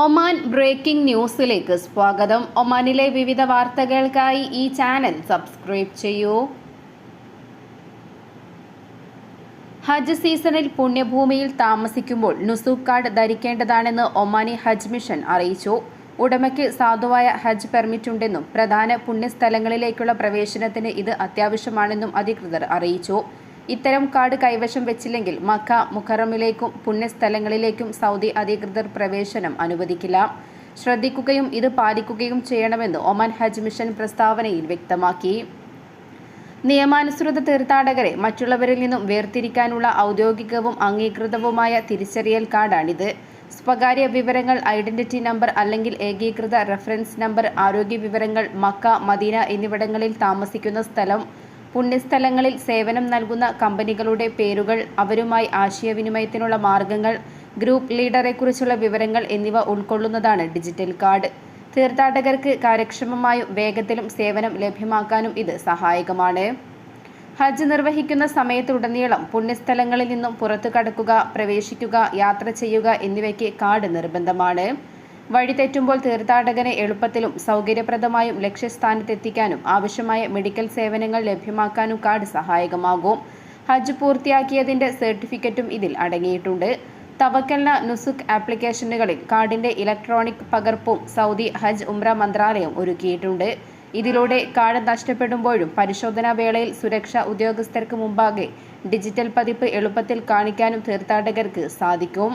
Oman breaking ന്യൂസിലേക്ക് സ്വാഗതം. ഒമാനിലെ വിവിധ വാർത്തകൾക്കായി ഈ ചാനൽ സബ്സ്ക്രൈബ് ചെയ്യൂ. ഹജ്ജ് സീസണിൽ പുണ്യഭൂമിയിൽ താമസിക്കുമ്പോൾ നുസൂഖ് കാർഡ് ധരിക്കേണ്ടതാണെന്ന് ഒമാനി ഹജ്ജ് മിഷൻ അറിയിച്ചു. ഉടമയ്ക്ക് സാധുവായ ഹജ്ജ് പെർമിറ്റ് ഉണ്ടെന്നും പ്രധാന പുണ്യസ്ഥലങ്ങളിലേക്കുള്ള പ്രവേശനത്തിന് ഇത് അത്യാവശ്യമാണെന്നും അധികൃതർ അറിയിച്ചു. ഇത്തരം കാർഡ് കൈവശം വെച്ചില്ലെങ്കിൽ മക്ക മുഖറമിലേക്കും പുണ്യസ്ഥലങ്ങളിലേക്കും സൗദി അധികൃതർ പ്രവേശനം അനുവദിക്കില്ല. ശ്രദ്ധിക്കുകയും ഇത് പാലിക്കുകയും ചെയ്യണമെന്ന് ഒമാൻ ഹജ്ജ് മിഷൻ പ്രസ്താവനയിൽ വ്യക്തമാക്കി. നിയമാനുസൃത തീർത്ഥാടകരെ മറ്റുള്ളവരിൽ നിന്നും വേർതിരിക്കാനുള്ള ഔദ്യോഗികവും അംഗീകൃതവുമായ തിരിച്ചറിയൽ കാർഡാണിത്. സ്വകാര്യ വിവരങ്ങൾ ഐഡന്റിറ്റി നമ്പർ അല്ലെങ്കിൽ ഏകീകൃത റഫറൻസ് നമ്പർ ആരോഗ്യ വിവരങ്ങൾ മക്ക മദീന എന്നിവിടങ്ങളിൽ താമസിക്കുന്ന സ്ഥലം പുണ്യസ്ഥലങ്ങളിൽ സേവനം നൽകുന്ന കമ്പനികളുടെ പേരുകൾ അവരുമായി ആശയവിനിമയത്തിനുള്ള മാർഗങ്ങൾ ഗ്രൂപ്പ് ലീഡറെക്കുറിച്ചുള്ള വിവരങ്ങൾ എന്നിവ ഉൾക്കൊള്ളുന്നതാണ് ഡിജിറ്റൽ കാർഡ്. തീർത്ഥാടകർക്ക് കാര്യക്ഷമമായും വേഗത്തിലും സേവനം ലഭ്യമാക്കാനും ഇത് സഹായകമാണ്. ഹജ്ജ് നിർവഹിക്കുന്ന സമയത്തുടനീളം പുണ്യസ്ഥലങ്ങളിൽ നിന്നും പുറത്തു കടക്കുക പ്രവേശിക്കുക യാത്ര ചെയ്യുക എന്നിവയ്ക്ക് കാർഡ് നിർബന്ധമാണ്. വഴിതെറ്റുമ്പോൾ തീർത്ഥാടകനെ എളുപ്പത്തിലും സൗകര്യപ്രദമായും ലക്ഷ്യസ്ഥാനത്തെത്തിക്കാനും ആവശ്യമായ മെഡിക്കൽ സേവനങ്ങൾ ലഭ്യമാക്കാനും കാർഡ് സഹായകമാകും. ഹജ്ജ് പൂർത്തിയാക്കിയതിന്റെ സർട്ടിഫിക്കറ്റും ഇതിൽ അടങ്ങിയിട്ടുണ്ട്. തവക്കല്ല നുസുഖ് ആപ്ലിക്കേഷനുകളിൽ കാർഡിന്റെ ഇലക്ട്രോണിക് പകർപ്പും സൗദി ഹജ്ജ് ഉംറ മന്ത്രാലയം ഒരുക്കിയിട്ടുണ്ട്. ഇതിലൂടെ കാർഡ് നഷ്ടപ്പെടുമ്പോഴും പരിശോധനാ വേളയിൽ സുരക്ഷാ ഉദ്യോഗസ്ഥർക്ക് മുമ്പാകെ ഡിജിറ്റൽ പതിപ്പ് എളുപ്പത്തിൽ കാണിക്കാനും തീർത്ഥാടകർക്ക് സാധിക്കും.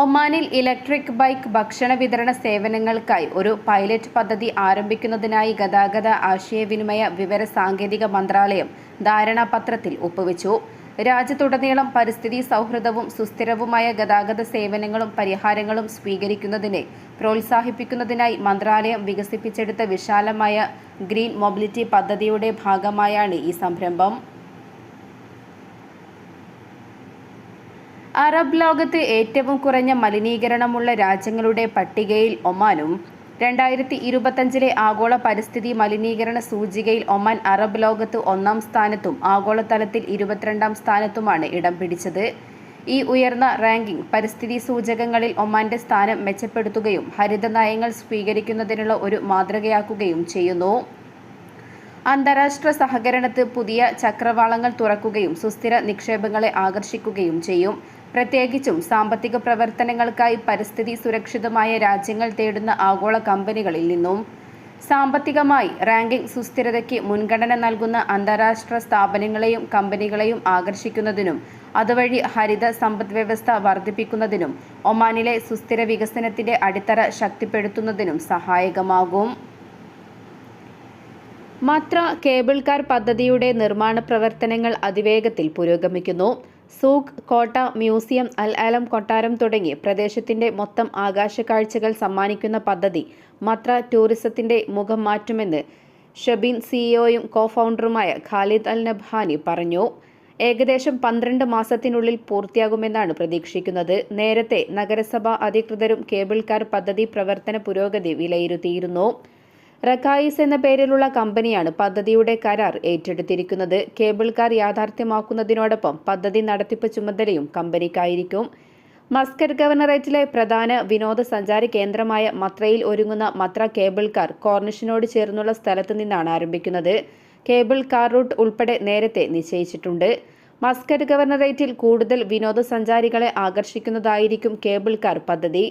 ഒമാനിൽ ഇലക്ട്രിക് ബൈക്ക് ഭക്ഷണ വിതരണ സേവനങ്ങൾക്കായി ഒരു പൈലറ്റ് പദ്ധതി ആരംഭിക്കുന്നതിനായി ഗതാഗത ആശയവിനിമയ വിവര സാങ്കേതിക മന്ത്രാലയം ധാരണാപത്രത്തിൽ ഒപ്പുവെച്ചു. രാജ്യത്തുടനീളം പരിസ്ഥിതി സൗഹൃദവും സുസ്ഥിരവുമായ ഗതാഗത സേവനങ്ങളും പരിഹാരങ്ങളും സ്വീകരിക്കുന്നതിനെ പ്രോത്സാഹിപ്പിക്കുന്നതിനായി മന്ത്രാലയം വികസിപ്പിച്ചെടുത്ത വിശാലമായ ഗ്രീൻ മൊബിലിറ്റി പദ്ധതിയുടെ ഭാഗമായാണ് ഈ സംരംഭം. അറബ് ലോകത്ത് ഏറ്റവും കുറഞ്ഞ മലിനീകരണമുള്ള രാജ്യങ്ങളുടെ പട്ടികയിൽ ഒമാനും രണ്ടായിരത്തി ഇരുപത്തഞ്ചിലെ ആഗോള പരിസ്ഥിതി മലിനീകരണ സൂചികയിൽ ഒമാൻ അറബ് ലോകത്ത് ഒന്നാം സ്ഥാനത്തും ആഗോളതലത്തിൽ ഇരുപത്തിരണ്ടാം സ്ഥാനത്തുമാണ് ഇടം പിടിച്ചത്. ഈ ഉയർന്ന റാങ്കിംഗ് പരിസ്ഥിതി സൂചകങ്ങളിൽ ഒമാന്റെ സ്ഥാനം മെച്ചപ്പെടുത്തുകയും ഹരിത നയങ്ങൾ സ്വീകരിക്കുന്നതിനുള്ള ഒരു മാതൃകയാക്കുകയും ചെയ്യുന്നു. അന്താരാഷ്ട്ര സഹകരണത്ത് പുതിയ ചക്രവാളങ്ങൾ തുറക്കുകയും സുസ്ഥിര നിക്ഷേപങ്ങളെ ആകർഷിക്കുകയും ചെയ്യും. പ്രത്യേകിച്ചും സാമ്പത്തിക പ്രവർത്തനങ്ങൾക്കായി പരിസ്ഥിതി സുരക്ഷിതമായ രാജ്യങ്ങൾ തേടുന്ന ആഗോള കമ്പനികളിൽ നിന്നും സാമ്പത്തികമായി റാങ്കിംഗ് സുസ്ഥിരതയ്ക്ക് മുൻഗണന നൽകുന്ന അന്താരാഷ്ട്ര സ്ഥാപനങ്ങളെയും കമ്പനികളെയും ആകർഷിക്കുന്നതിനും അതുവഴി ഹരിത സമ്പദ് വ്യവസ്ഥ വർദ്ധിപ്പിക്കുന്നതിനും ഒമാനിലെ സുസ്ഥിര വികസനത്തിന്റെ അടിത്തറ ശക്തിപ്പെടുത്തുന്നതിനും സഹായകമാകും. മാത്ര കേബിൾ കാർ പദ്ധതിയുടെ നിർമ്മാണ പ്രവർത്തനങ്ങൾ അതിവേഗത്തിൽ പുരോഗമിക്കുന്നു. സൂക്ക് കോട്ട മ്യൂസിയം അൽ അലം കൊട്ടാരം തുടങ്ങി പ്രദേശത്തിന്റെ മൊത്തം ആകാശക്കാഴ്ചകൾ സമ്മാനിക്കുന്ന പദ്ധതി മത്ര ടൂറിസത്തിന്റെ മുഖം മാറ്റുമെന്ന് ഷബീൻ സിഇഒയും കോ ഫൗണ്ടറുമായ ഖാലിദ് അൽ നബ്ഹാനി പറഞ്ഞു. ഏകദേശം പന്ത്രണ്ട് മാസത്തിനുള്ളിൽ പൂർത്തിയാകുമെന്നാണ് പ്രതീക്ഷിക്കുന്നത്. നേരത്തെ നഗരസഭാ അധികൃതരും കേബിൾ കാർ പദ്ധതി പ്രവർത്തന പുരോഗതി വിലയിരുത്തിയിരുന്നു. റക്കായിസ് എന്ന പേരിലുള്ള കമ്പനിയാണ് പദ്ധതിയുടെ കരാർ ഏറ്റെടുത്തിരിക്കുന്നത്. കേബിൾ കാർ യാഥാർത്ഥ്യമാക്കുന്നതിനോടൊപ്പം പദ്ധതി നടത്തിപ്പ് ചുമതലയും കമ്പനിക്കായിരിക്കും. മസ്കറ്റ് ഗവർണറേറ്റിലെ പ്രധാന വിനോദസഞ്ചാര കേന്ദ്രമായ മത്രയിൽ ഒരുങ്ങുന്ന മത്ര കേബിൾ കാർ കോർണിഷിനോട് ചേർന്നുള്ള സ്ഥലത്തു നിന്നാണ് ആരംഭിക്കുന്നത്. കേബിൾ കാർ റൂട്ട് ഉൾപ്പെടെ നേരത്തെ നിശ്ചയിച്ചിട്ടുണ്ട്. മസ്കറ്റ് ഗവർണറേറ്റിൽ കൂടുതൽ വിനോദസഞ്ചാരികളെ ആകർഷിക്കുന്നതായിരിക്കും കേബിൾ കാർ പദ്ധതി.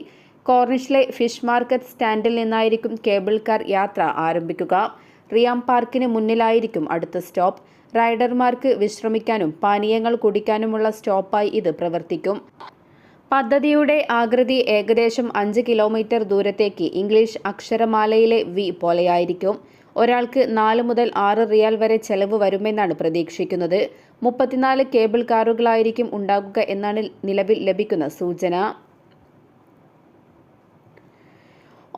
കോർണിഷിലെ ഫിഷ് മാർക്കറ്റ് സ്റ്റാൻഡിൽ നിന്നായിരിക്കും കേബിൾ കാർ യാത്ര ആരംഭിക്കുക. റിയാം പാർക്കിന് മുന്നിലായിരിക്കും അടുത്ത സ്റ്റോപ്പ്. റൈഡർമാർക്ക് വിശ്രമിക്കാനും പാനീയങ്ങൾ കുടിക്കാനുമുള്ള സ്റ്റോപ്പായി ഇത് പ്രവർത്തിക്കും. പദ്ധതിയുടെ ആകൃതി ഏകദേശം അഞ്ച് കിലോമീറ്റർ ദൂരത്തേക്ക് ഇംഗ്ലീഷ് അക്ഷരമാലയിലെ വി പോലെയായിരിക്കും. ഒരാൾക്ക് നാല് മുതൽ ആറ് റിയാൽ വരെ ചെലവ് വരുമെന്നാണ് പ്രതീക്ഷിക്കുന്നത്. മുപ്പത്തിനാല് കേബിൾ കാറുകളായിരിക്കും ഉണ്ടാകുക എന്നാണ് നിലവിൽ ലഭിക്കുന്ന സൂചന.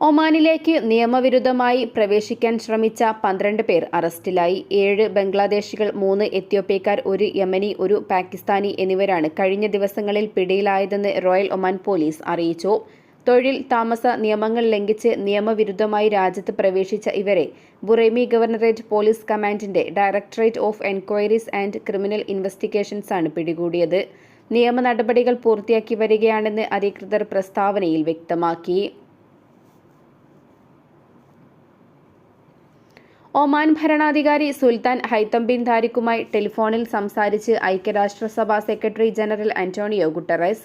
ഒമാനിലേക്ക് നിയമവിരുദ്ധമായി പ്രവേശിക്കാൻ ശ്രമിച്ച പന്ത്രണ്ട് പേർ അറസ്റ്റിലായി. ഏഴ് ബംഗ്ലാദേശികൾ മൂന്ന് എത്യോപ്യക്കാർ ഒരു യമനി ഒരു പാകിസ്ഥാനി എന്നിവരാണ് കഴിഞ്ഞ ദിവസങ്ങളിൽ പിടിയിലായതെന്ന് റോയൽ ഒമാൻ പോലീസ് അറിയിച്ചു. തൊഴിൽ താമസ നിയമങ്ങൾ ലംഘിച്ച് നിയമവിരുദ്ധമായി രാജ്യത്ത് പ്രവേശിച്ച ഇവരെ ബുറേമി ഗവർണറേറ്റ് പോലീസ് കമാൻഡിന്റെ directorate of enquiries and criminal investigations ആണ് പിടികൂടിയത്. നിയമ നടപടികൾ പൂർത്തിയാക്കി വരികയാണെന്ന് അധികൃതർ പ്രസ്താവനയിൽ വ്യക്തമാക്കി. ഒമാൻ ഭരണാധികാരി സുൽത്താൻ ഹൈത്തം ബിൻ താരിഖുമായി ടെലിഫോണിൽ സംസാരിച്ച് ഐക്യരാഷ്ട്രസഭ സെക്രട്ടറി ജനറൽ അന്റോണിയോ ഗുട്ടറസ്.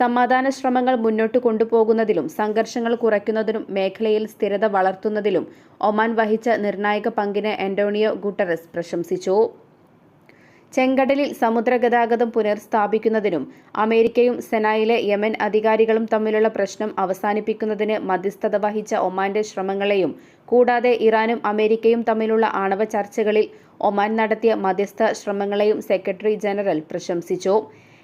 സമാധാന ശ്രമങ്ങൾ മുന്നോട്ട് കൊണ്ടുപോകുന്നതിലും സംഘർഷങ്ങൾ കുറയ്ക്കുന്നതിനും മേഖലയിൽ സ്ഥിരത വളർത്തുന്നതിലും ഒമാൻ വഹിച്ച നിർണായക പങ്കിനെ അന്റോണിയോ ഗുട്ടറസ് പ്രശംസിച്ചു. ചെങ്കടലിൽ സമുദ്രഗതാഗതം പുനഃസ്ഥാപിക്കുന്നതിനും അമേരിക്കയും സെനായിലെ യമൻ അധികാരികളും തമ്മിലുള്ള പ്രശ്നം അവസാനിപ്പിക്കുന്നതിന് മധ്യസ്ഥത വഹിച്ച ഒമാന്റെ ശ്രമങ്ങളെയും കൂടാതെ ഇറാനും അമേരിക്കയും തമ്മിലുള്ള ആണവ ചർച്ചകളിൽ ഒമാൻ നടത്തിയ മധ്യസ്ഥ ശ്രമങ്ങളെയും സെക്രട്ടറി ജനറൽ പ്രശംസിച്ചു.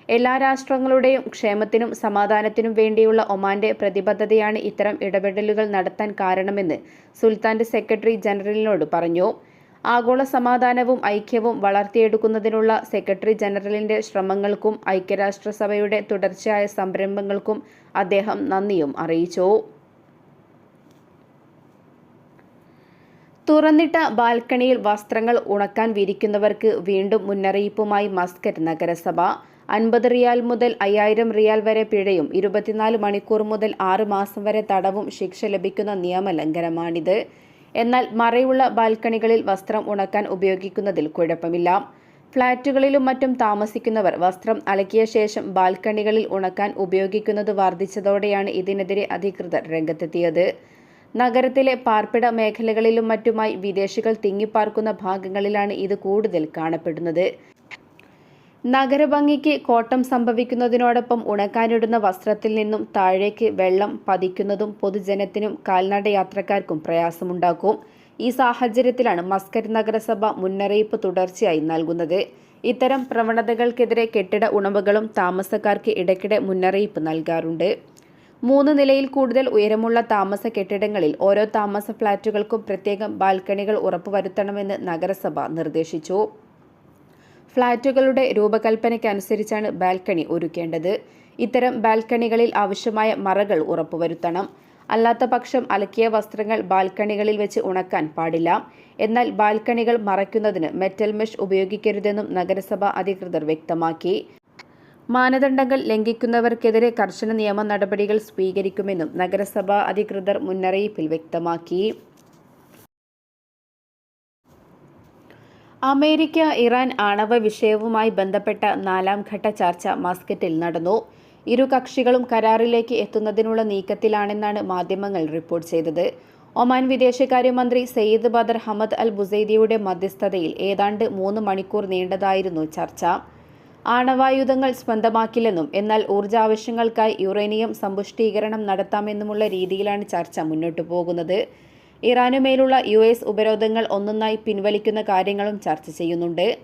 എല്ലാ രാഷ്ട്രങ്ങളുടെയും ക്ഷേമത്തിനും സമാധാനത്തിനും വേണ്ടിയുള്ള ഒമാന്റെ പ്രതിബദ്ധതയാണ് ഇത്തരം ഇടപെടലുകൾ നടത്താൻ കാരണമെന്ന് സുൽത്താന്റെ സെക്രട്ടറി ജനറലിനോട് പറഞ്ഞു. ആഗോള സമാധാനവും ഐക്യവും വളർത്തിയെടുക്കുന്നതിനുള്ള സെക്രട്ടറി ജനറലിന്റെ ശ്രമങ്ങൾക്കും ഐക്യരാഷ്ട്രസഭയുടെ തുടർച്ചയായ സംരംഭങ്ങൾക്കും അദ്ദേഹം നന്ദിയും അറിയിച്ചു. തുറന്നിട്ട ബാൽക്കണിയിൽ വസ്ത്രങ്ങൾ ഉണക്കാൻ വിരിക്കുന്നവർക്ക് വീണ്ടും മുന്നറിയിപ്പുമായി മസ്കറ്റ് നഗരസഭ. അൻപത് റിയാൽ മുതൽ അയ്യായിരം റിയാൽ വരെ പിഴയും. ഇരുപത്തിനാല് മണിക്കൂർ മുതൽ ആറ് മാസം വരെ തടവും ശിക്ഷ ലഭിക്കുന്ന നിയമലംഘനമാണിത്. എന്നാൽ മറയുള്ള ബാൽക്കണികളിൽ വസ്ത്രം ഉണക്കാൻ ഉപയോഗിക്കുന്നതിൽ കുഴപ്പമില്ല. ഫ്ളാറ്റുകളിലും മറ്റും താമസിക്കുന്നവർ വസ്ത്രം അലക്കിയ ശേഷം ബാൽക്കണികളിൽ ഉണക്കാൻ ഉപയോഗിക്കുന്നത് വർദ്ധിച്ചതോടെയാണ് ഇതിനെതിരെ അധികൃതർ രംഗത്തെത്തിയത്. നഗരത്തിലെ പാർപ്പിട മേഖലകളിലും മറ്റുമായി വിദേശികൾ തിങ്ങിപ്പാർക്കുന്ന ഭാഗങ്ങളിലാണ് ഇത് കൂടുതൽ കാണപ്പെടുന്നത്. നഗരഭംഗിക്ക് കോട്ടം സംഭവിക്കുന്നതിനോടൊപ്പം ഉണക്കാനിടുന്ന വസ്ത്രത്തിൽ നിന്നും താഴേക്ക് വെള്ളം പതിക്കുന്നതും പൊതുജനത്തിനും കാൽനട യാത്രക്കാർക്കും പ്രയാസമുണ്ടാക്കും. ഈ സാഹചര്യത്തിലാണ് മസ്കറ്റ് നഗരസഭ മുന്നറിയിപ്പ് തുടർച്ചയായി നൽകുന്നത്. ഇത്തരം പ്രവണതകൾക്കെതിരെ കെട്ടിട ഉണവുകളും താമസക്കാർക്ക് ഇടയ്ക്കിടെ മുന്നറിയിപ്പ് നൽകാറുണ്ട്. മൂന്ന് നിലയിൽ കൂടുതൽ ഉയരമുള്ള താമസ കെട്ടിടങ്ങളിൽ ഓരോ താമസ ഫ്ളാറ്റുകൾക്കും പ്രത്യേകം ബാൽക്കണികൾ ഉറപ്പുവരുത്തണമെന്ന് നഗരസഭ നിർദ്ദേശിച്ചു. ഫ്ളാറ്റുകളുടെ രൂപകൽപ്പനയ്ക്കനുസരിച്ചാണ് ബാൽക്കണി ഒരുക്കേണ്ടത്. ഇത്തരം ബാൽക്കണികളിൽ ആവശ്യമായ മറകൾ ഉറപ്പുവരുത്തണം. അല്ലാത്ത പക്ഷം അലക്കിയ വസ്ത്രങ്ങൾ ബാൽക്കണികളിൽ വെച്ച് ഉണക്കാൻ പാടില്ല. എന്നാൽ ബാൽക്കണികൾ മറയ്ക്കുന്നതിന് മെറ്റൽ മെഷ് ഉപയോഗിക്കരുതെന്നും നഗരസഭ അധികൃതർ വ്യക്തമാക്കി. മാനദണ്ഡങ്ങൾ ലംഘിക്കുന്നവർക്കെതിരെ കർശന നിയമ നടപടികൾ സ്വീകരിക്കുമെന്നും നഗരസഭാ അധികൃതർ മുന്നറിയിപ്പിൽ വ്യക്തമാക്കി. അമേരിക്ക ഇറാൻ ആണവ വിഷയവുമായി ബന്ധപ്പെട്ട നാലാം ഘട്ട ചർച്ച മസ്കറ്റിൽ നടന്നു. ഇരു കക്ഷികളും കരാറിലേക്ക് എത്തുന്നതിനുള്ള നീക്കത്തിലാണെന്നാണ് മാധ്യമങ്ങൾ റിപ്പോർട്ട് ചെയ്തത്. ഒമാൻ വിദേശകാര്യമന്ത്രി സയ്യിദ് ബദർ ഹമദ് അൽ ബുസൈദിയുടെ മധ്യസ്ഥതയിൽ ഏതാണ്ട് മൂന്ന് മണിക്കൂർ നീണ്ടതായിരുന്നു ചർച്ച. ആണവായുധങ്ങൾ സ്വന്തമാക്കില്ലെന്നും എന്നാൽ ഊർജാവശ്യങ്ങൾക്കായി യുറേനിയം സമ്പുഷ്ടീകരണം നടത്താമെന്നുമുള്ള രീതിയിലാണ് ചർച്ച മുന്നോട്ടു പോകുന്നത്. ഇറാനുമേലുള്ള യു എസ് ഉപരോധങ്ങൾ ഒന്നൊന്നായി പിൻവലിക്കുന്ന കാര്യങ്ങളും ചർച്ച ചെയ്യുന്നുണ്ട്.